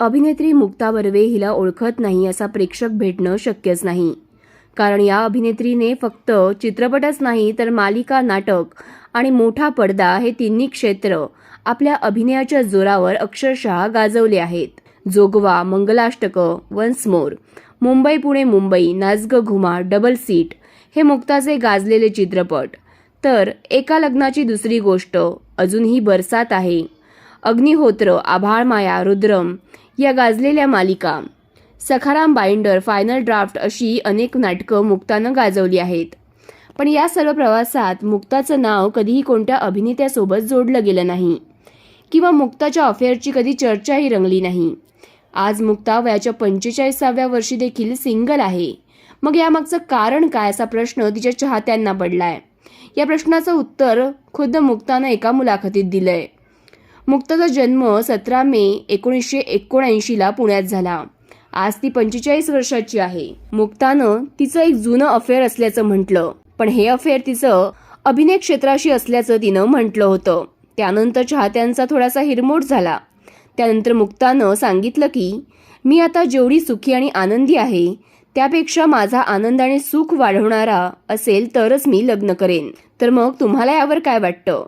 अभिनेत्री मुक्ता बर्वे हिला ओळखत नाही असा प्रेक्षक भेटणं शक्यच नाही. कारण या अभिनेत्रीने फक्त चित्रपटच नाही तर मालिका नाटक आणि मोठा पडदा हे तिन्ही क्षेत्र आपल्या अभिनयाच्या जोरावर अक्षरशः गाजवले आहेत. जोगवा मंगलाष्टक वन्स मोर मुंबई पुणे मुंबई नाजग घुमा डबल सीट हे मुक्ताचे गाजलेले चित्रपट. तर एका लग्नाची दुसरी गोष्ट अजूनही बरसात आहे. अग्निहोत्र आभाळमाया रुद्रम या गाजलेल्या मालिका. सखाराम बाइंडर फायनल ड्राफ्ट अशी अनेक नाटकं मुक्तानं गाजवली आहेत. पण या सर्व प्रवासात मुक्ताचं नाव कधीही कोणत्या अभिनेत्यासोबत जोडलं गेलं नाही. किंवा मुक्ताच्या अफेअरची कधी चर्चाही रंगली नाही. आज मुक्ता वयाच्या पंचेचाळीसाव्या वर्षी देखील सिंगल आहे. मग यामागचं कारण काय असा प्रश्न तिच्या चाहत्यांना पडलाय? या प्रश्नाचं उत्तर खुद्द मुक्तानं एका मुलाखतीत दिलंय. मुक्ताचा जन्म सतरा मे एकोणीसशे एकोणऐंशीला पुण्यात झाला. आज ती पंचेचाळीस वर्षाची आहे. मुक्तानं तिचं एक जुनं अफेअर असल्याचं म्हटलं. पण हे अफेअर तिचं अभिनय क्षेत्राशी असल्याचं तिनं म्हटलं होतं. त्यानंतर चाहत्यांचा थोडासा हिरमोड झाला. त्यानंतर मुक्तानं सांगितलं की मी आता जेवढी सुखी आणि आनंदी आहे त्यापेक्षा माझा आनंद आणि सुख वाढवणारा असेल तरच मी लग्न करेन. तर मग तुम्हाला यावर काय वाटतं?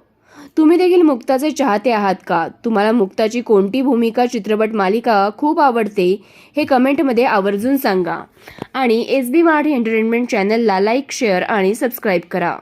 तुम्ही देखील मुक्ताचे चाहते आहात का? तुम्हाला मुक्ताची कोणती भूमिका चित्रपट मालिका खूप आवडते हे कमेंटमध्ये आवर्जून सांगा. आणि एस बी मराठी एंटरटेनमेंट चॅनलला लाईक शेअर आणि सबस्क्राईब करा.